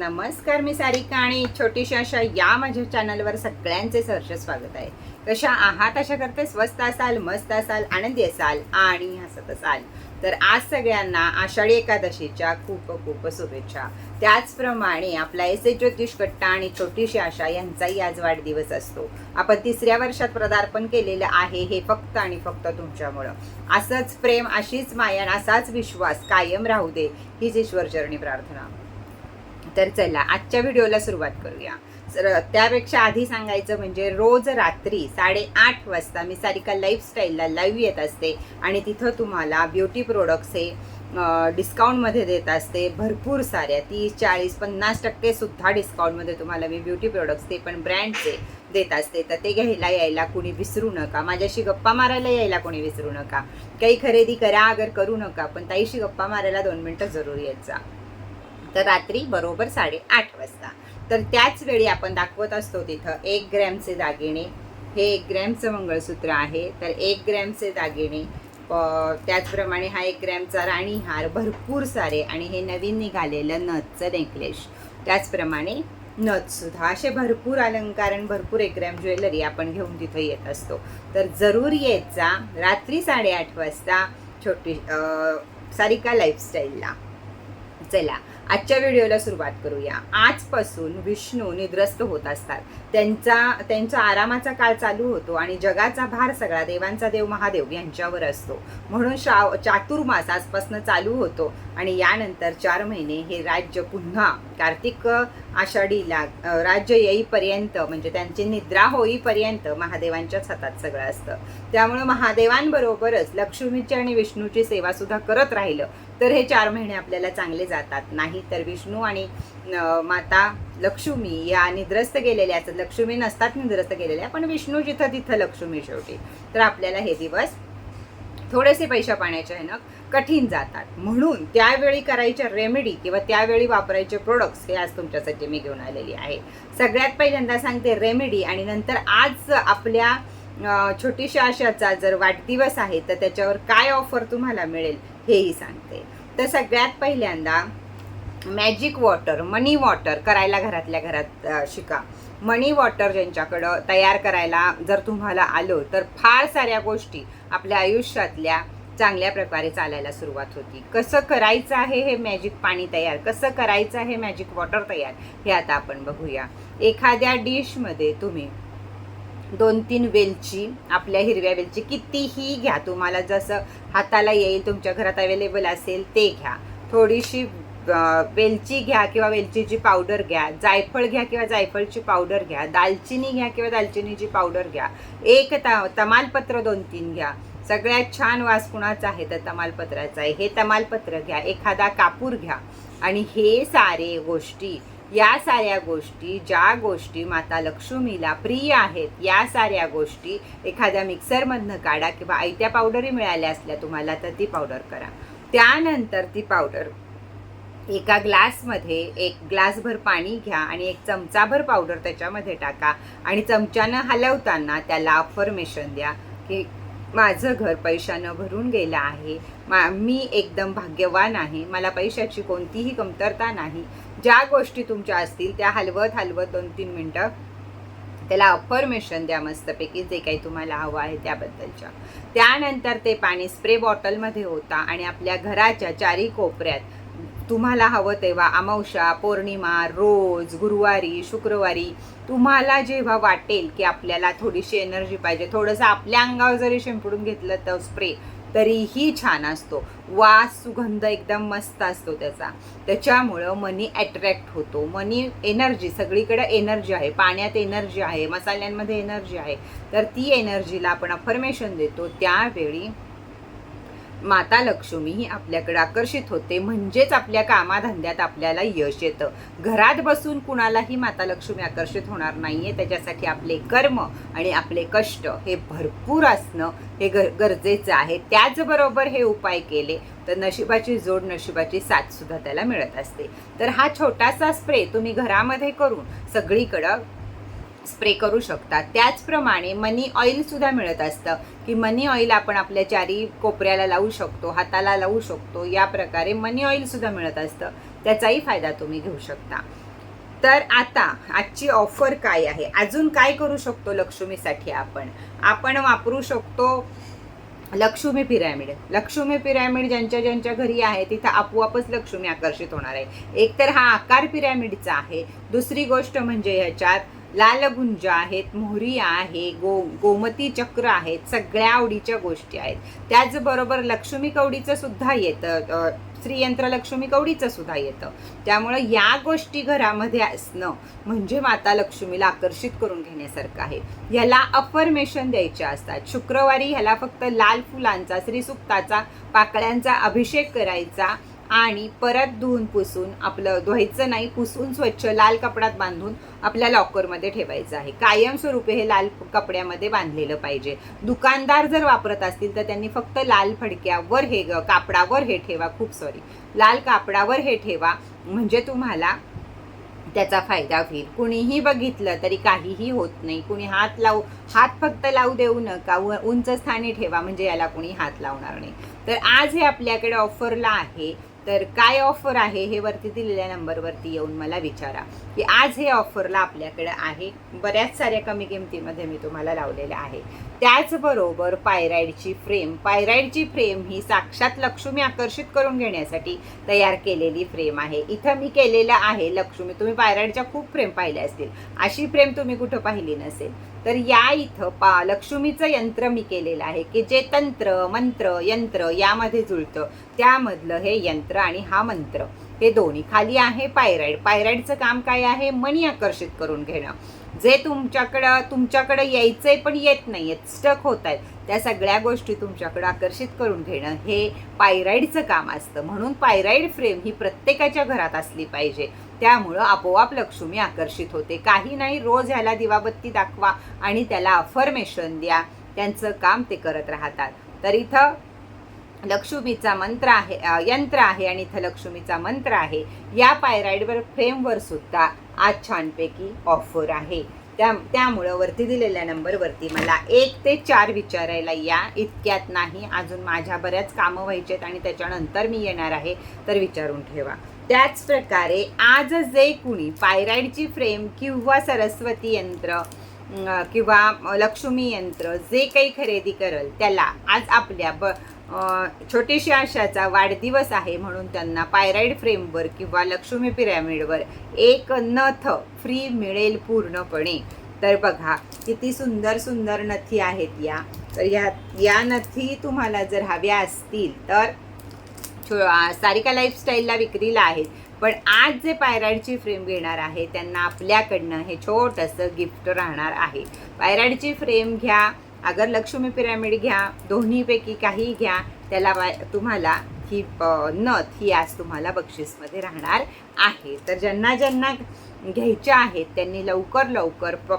नमस्कार मी सारिका आणि छोटीशी अशा या माझ्या चॅनलवर सगळ्यांचे सहर्ष स्वागत आहे. कशा आहात? अशा करते स्वस्त असाल मस्त असाल आनंदी असाल आणि हसत असाल. तर आज सगळ्यांना आषाढी एकादशीच्या खूप खूप शुभेच्छा. त्याचप्रमाणे आपला एस एच ज्योतिष कट्टा आणि छोटीशी आशा यांचाही आज वाढदिवस असतो. आपण तिसऱ्या वर्षात पदार्पण केलेलं आहे हे फक्त आणि फक्त तुमच्यामुळं. असंच प्रेम अशीच माया असाच विश्वास कायम राहू दे हीच ईश्वरचरणी प्रार्थना. तर चला आजच्या व्हिडिओला सुरुवात करूया. तर त्यापेक्षा आधी सांगायचं म्हणजे रोज रात्री साडेआठ वाजता मी सारिका लाईफस्टाईलला लाईव्ह येत असते आणि तिथं तुम्हाला ब्युटी प्रोडक्ट्स हे डिस्काउंटमध्ये देत असते. भरपूर साऱ्या तीस चाळीस पन्नास टक्के सुद्धा डिस्काउंटमध्ये तुम्हाला मी ब्युटी प्रोडक्ट्स ते पण ब्रँडचे देत असते. तर ते घ्यायला यायला कुणी विसरू नका. माझ्याशी गप्पा मारायला यायला कोणी विसरू नका. काही खरेदी करा अगर करू नका पण ताईशी गप्पा मारायला दोन मिनटं जरूर येत जा. तर रात्री बरोबर साडेआठ वाजता. तर त्याच वेळी आपण दाखवत असतो तिथं एक ग्रॅमचे दागिने. हे एक ग्रॅमचं मंगळसूत्र आहे. तर एक ग्रॅमचे दागिने. त्याचप्रमाणे हा एक ग्रॅमचा राणीहार भरपूर सारे आणि हे नवीन निघालेलं नथचं नेकलेस. त्याचप्रमाणे नथसुद्धा असे भरपूर अलंकार आणि भरपूर एक ग्रॅम ज्वेलरी आपण घेऊन तिथं येत असतो. तर जरूर येत जा. रात्री साडेआठ वाजता छोटी सारिका लाईफस्टाईलला चला आजच्या व्हिडिओला सुरुवात करूया. आजपासून विष्णू निद्रस्त होत असतात. त्यांचा त्यांचा आरामाचा काळ चालू होतो आणि जगाचा भार सगळा देवांचा देव महादेव यांच्यावर असतो. म्हणून श्राव चातुर्मास आजपासून चालू होतो आणि यानंतर चार महिने हे राज्य पुन्हा कार्तिक आषाढीला राज्य येईपर्यंत म्हणजे त्यांची निद्रा होईपर्यंत महादेवांच्याच हातात सगळं असतं. त्यामुळे महादेवांबरोबरच लक्ष्मीची आणि विष्णूची सेवा सुद्धा करत राहिलं. तर हे चार महिने आपल्याला चांगले जातात. नाही तर विष्णू आणि माता लक्ष्मी या निद्रस्त गेलेल्या असतात. लक्ष्मी नसतात निद्रस्त गेलेल्या पण विष्णू जिथं तिथं लक्ष्मी शेवटी. तर आपल्याला हे दिवस थोडेसे पैशा पाण्याचे आहे ना कठीण जातात. म्हणून त्यावेळी करायच्या रेमेडी किंवा त्यावेळी वापरायचे प्रोडक्ट्स हे आज तुमच्यासाठी मी घेऊन आलेली आहे. सगळ्यात पहिल्यांदा सांगते रेमेडी आणि नंतर आज आपल्या छोटीशा आशाचा जर वाढदिवस आहे तर त्याच्यावर काय ऑफर तुम्हाला मिळेल? हेही सांगते. तर सगळ्यात पहिल्यांदा मॅजिक वॉटर मनी वॉटर करायला घरातल्या घरात शिका. मनी वॉटर ज्यांच्याकडं तयार करायला जर तुम्हाला आलं तर फार साऱ्या गोष्टी आपल्या आयुष्यातल्या चांगल्या प्रकारे चालायला सुरुवात होती. कसं करायचं आहे हे मॅजिक पाणी तयार? कसं करायचं आहे मॅजिक वॉटर तयार? हे आता आपण बघूया. एखाद्या डिशमध्ये तुम्ही दोन तीन वेलची आपल्या हिरव्या वेलची कितीही घ्या. तुम्हाला जसं हाताला येईल तुमच्या घरात अवेलेबल असेल ते घ्या. थोडीशी वेलची घ्या किंवा वेलचीची पावडर घ्या. जायफळ घ्या किंवा जायफळची पावडर घ्या. दालचिनी घ्या किंवा दालचिनीची पावडर घ्या. एक त तमालपत्र दोन तीन घ्या. सगळ्यात छान वास कुणाचा आहे तर तमालपत्राचा आहे. हे तमालपत्र घ्या. एखादा कापूर घ्या. आणि हे सारे गोष्टी या साऱ्या गोष्टी ज्या गोष्टी माता लक्ष्मीला प्रिय आहेत या साऱ्या गोष्टी एखाद्या मिक्सरमधनं काढा किंवा आयत्या पावडरी मिळाल्या असल्या तुम्हाला तर ती पावडर करा. त्यानंतर ती पावडर एका ग्लासमध्ये एक ग्लासभर पाणी घ्या आणि एक चमचाभर पावडर त्याच्यामध्ये टाका आणि चमच्यानं हलवताना त्याला अफर्मेशन द्या की माझं घर पैशानं भरून गेलं आहे. मा मी एकदम भाग्यवान आहे. मला पैशाची कोणतीही कमतरता नाही. ज्या गोष्टी तुमच्या असतील त्या हलवत हलवत दोन तीन मिनटं त्याला अफर्मेशन द्या मस्तपैकी. जे काही तुम्हाला हवं आहे त्याबद्दलच्या त्यानंतर ते पाणी स्प्रे बॉटलमध्ये होता आणि आपल्या घराच्या चारी कोपऱ्यात तुम्हाला हवं तेव्हा अमावस्या पौर्णिमा रोज गुरुवारी शुक्रवारी तुम्हाला जेव्हा वाटेल की आपल्याला थोडीशी एनर्जी पाहिजे थोडंसं आपल्या अंगावर जरी शिंपडून घेतलं तर स्प्रे तरीही छान असतो. वास सुगंध एकदम मस्त असतो त्याचा. त्याच्यामुळं मनी अट्रॅक्ट होतो. मनी एनर्जी सगळीकडे एनर्जी आहे. पाण्यात एनर्जी आहे मसाल्यांमध्ये एनर्जी आहे. तर ती एनर्जीला आपण अफर्मेशन देतो. त्यावेळी माता लक्ष्मी ही आपल्याकडे आकर्षित होते. म्हणजेच आपल्या कामाधंद्यात आपल्याला यश येतं. घरात बसून कुणालाही माता लक्ष्मी आकर्षित होणार नाही आहे त्याच्यासाठी आपले कर्म आणि आपले कष्ट हे भरपूर असणं हे गर गरजेचं आहे. त्याचबरोबर हे उपाय केले तर नशिबाची जोड नशिबाची साथ सुद्धा त्याला मिळत असते. तर हा छोटासा स्प्रे तुम्ही घरामध्ये करून सगळीकडं स्प्रे करू शकता त्याचप्रमाणे मनी ऑइलसुद्धा मिळत असतं की मनी ऑइल आपण आपल्या चारी कोपऱ्याला लावू शकतो हाताला लावू शकतो या प्रकारे मनी ऑइलसुद्धा मिळत असतं. त्याचाही फायदा तुम्ही घेऊ शकता. तर आता आजची ऑफर काय आहे? अजून काय करू शकतो लक्ष्मीसाठी आपण? आपण वापरू शकतो लक्ष्मी पिरॅमिड. लक्ष्मी पिरॅमिड ज्यांच्या ज्यांच्या घरी आहे तिथं आपोआपच लक्ष्मी आकर्षित होणार आहे. एक तर हा आकार पिरॅमिडचा आहे. दुसरी गोष्ट म्हणजे ह्याच्यात लालगुंज आहेत मोहरी आहे गो गोमती चक्र आहेत सगळ्या आवडीच्या गोष्टी आहेत. त्याचबरोबर लक्ष्मी कवडीचं सुद्धा येतं अ, श्रीयंत्र लक्ष्मी कवडीचं सुद्धा येतं. त्यामुळं या गोष्टी घरामध्ये असणं म्हणजे माता लक्ष्मीला आकर्षित करून घेण्यासारखं आहे. ह्याला अफर्मेशन द्यायचे असतात. शुक्रवारी ह्याला फक्त लाल फुलांचा श्रीसुक्ताचा पाकळ्यांचा अभिषेक करायचा आणि परत धुवून पुसून आपलं धुवायचं नाही पुसून स्वच्छ लाल कपड्यात बांधून आपल्या लॉकरमध्ये ठेवायचं आहे. कायमस्वरूपी हे लाल कपड्यामध्ये बांधलेलं पाहिजे. दुकानदार जर वापरत असतील तर त्यांनी फक्त लाल फडक्यावर हे ग- कापडावर हे ठेवा. खूप सॉरी लाल कापडावर हे ठेवा म्हणजे तुम्हाला त्याचा फायदा होईल. कुणीही बघितलं तरी काहीही होत नाही. कुणी हात लावू हात फक्त लावू देऊ नका. उंच स्थानी ठेवा म्हणजे याला कुणी हात लावणार नाही. तर आज हे आपल्याकडे ऑफरला आहे. तर काय ऑफर आहे हे वरती दिलेल्या नंबरवरती येऊन मला विचारा. की आज हे ऑफरला आपल्याकडे आहे. बऱ्याच साऱ्या कमी किमतीमध्ये मी तुम्हाला लावलेलं आहे त्याचबरोबर पायराईडची फ्रेम पायराईडची फ्रेम ही साक्षात लक्ष्मी आकर्षित करून घेण्यासाठी तयार केलेली फ्रेम आहे. इथं मी केलेलं आहे लक्ष्मी. तुम्ही पायराईडच्या खूप फ्रेम पाहिल्या असतील. अशी फ्रेम तुम्ही कुठं पाहिली नसेल. तर या इथं पा लक्ष्मीचं यंत्र मी केलेलं आहे की जे तंत्र मंत्र यंत्र यामध्ये जुळतं. त्यामधलं हे यंत्र आणि हा मंत्र हे दोन्ही खाली आहे पायराईड. पायराईडचं काम काय आहे? मनी आकर्षित करून घेणं. जे तुमच्याकडं तुमच्याकडं यायचंय पण येत नाही आहेत स्टक होत आहेत त्या सगळ्या गोष्टी तुमच्याकडं आकर्षित करून घेणं हे पायराईडचं काम असतं. म्हणून पायराईड फ्रेम ही प्रत्येकाच्या घरात असली पाहिजे. त्यामुळं आपोआप लक्ष्मी आकर्षित होते. काही नाही रोज ह्याला दिवाबत्ती दाखवा आणि त्याला अफर्मेशन द्या. त्यांचं काम ते करत राहतात. तर इथं लक्ष्मीचा मंत्र आहे यंत्र आहे आणि इथं लक्ष्मीचा मंत्र आहे. या पायराईडवर फ्रेमवर सुद्धा आज छानपैकी ऑफर आहे. त्या त्यामुळं वरती दिलेल्या नंबरवरती मला एक ते चार विचारायला या. इतक्यात नाही अजून माझ्या बऱ्याच कामं व्हायचे आहेत आणि त्याच्यानंतर मी येणार आहे तर विचारून ठेवा. त्याच प्रकारे आज जे कुणी पायराईडची फ्रेम किंवा सरस्वती यंत्र किंवा लक्ष्मी यंत्र जे काही खरेदी करल त्याला आज आपल्या ब छोटीशी आशाचा वाढदिवस आहे म्हणून त्यांना पायराईड फ्रेमवर किंवा लक्ष्मी पिरॅमिडवर एक नथ फ्री मिळेल पूर्णपणे. तर बघा किती सुंदर सुंदर नथी आहेत या. तर या या नथी तुम्हाला जर हव्या असतील तर सारिका लाईफस्टाईलला विक्रीला आहेत. पण आज जे पायराडची फ्रेम घेणार आहे त्यांना आपल्याकडनं हे छोटंसं गिफ्ट राहणार आहे. पायराडची फ्रेम घ्या अगर लक्ष्मी पिरॅमिड घ्या दोन्हीपैकी काही घ्या त्याला तुम्हाला ही नथ ही आज तुम्हाला बक्षीसमध्ये राहणार आहे. तर ज्यांना ज्यांना घ्यायच्या आहेत त्यांनी लवकर लवकर प-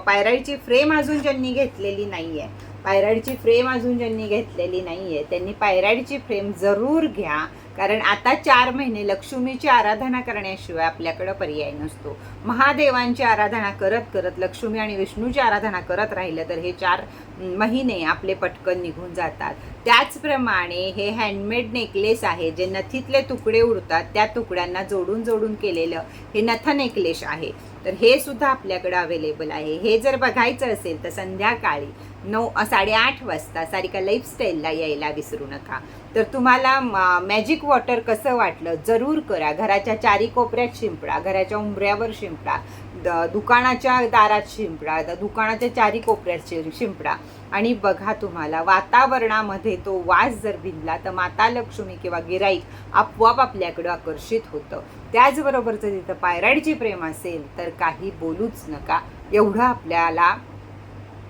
फ्रेम अजून ज्यांनी घेतलेली नाही आहे पायराडची फ्रेम अजून ज्यांनी घेतलेली नाही आहे त्यांनी पायराडची फ्रेम जरूर घ्या. कारण आता चार महिने लक्ष्मीची आराधना करण्याशिवाय आपल्याकडं पर्याय नसतो. महादेवांची आराधना करत करत लक्ष्मी आणि विष्णूची आराधना करत राहिलं तर हे चार महिने आपले पटकन निघून जातात. त्याचप्रमाणे हे हँडमेड नेकलेस आहे जे नथीतले तुकडे उरतात त्या तुकड्यांना जोडून जोडून केलेलं हे नथ नेकलेस आहे. तर हे सुद्धा आपल्याकडं अवेलेबल आहे. हे जर बघायचं असेल तर संध्याकाळी नऊ साडेआठ वाजता सारिका लाईफस्टाईलला यायला विसरू नका. तर तुम्हाला मॅजिक वॉटर कसं वाटलं? जरूर करा. घराच्या चारी कोपऱ्यात शिंपडा घराच्या उंबऱ्यावर शिंपडा. द दुकानाच्या दारात शिंपडा द दुकानाच्या चारी कोपऱ्यात शिंपडा. आणि बघा तुम्हाला वातावरणामध्ये तो वास जर भिनला तर माता लक्ष्मी किंवा गिराईक आपोआप आपल्याकडं आकर्षित होतं. त्याचबरोबर जर तिथं पायराईडची प्रेम असेल तर काही बोलूच नका. एवढं आपल्याला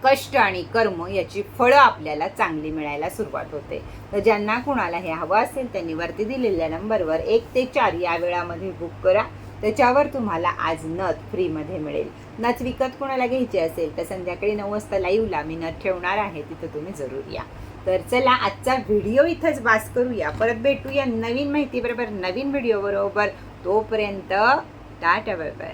कष्ट आणि कर्म याची फळं आपल्याला चांगली मिळायला सुरुवात होते. तर ज्यांना कुणाला हे हवं असेल त्यांनी वरती दिलेल्या नंबरवर एक ते चार या वेळामध्ये बुक करा. त्याच्यावर तुम्हाला आज नथ फ्रीमध्ये मिळेल. नथ विकत कोणाला घ्यायची असेल तर संध्याकाळी नऊ वाजता लाईव्हला मी नथ ठेवणार आहे तिथं तुम्ही जरूर या. तर चला आजचा व्हिडिओ इथंच बास करूया. परत भेटूया नवीन माहितीबरोबर नवीन व्हिडिओ बरोबर. तोपर्यंत टाटा बाय बाय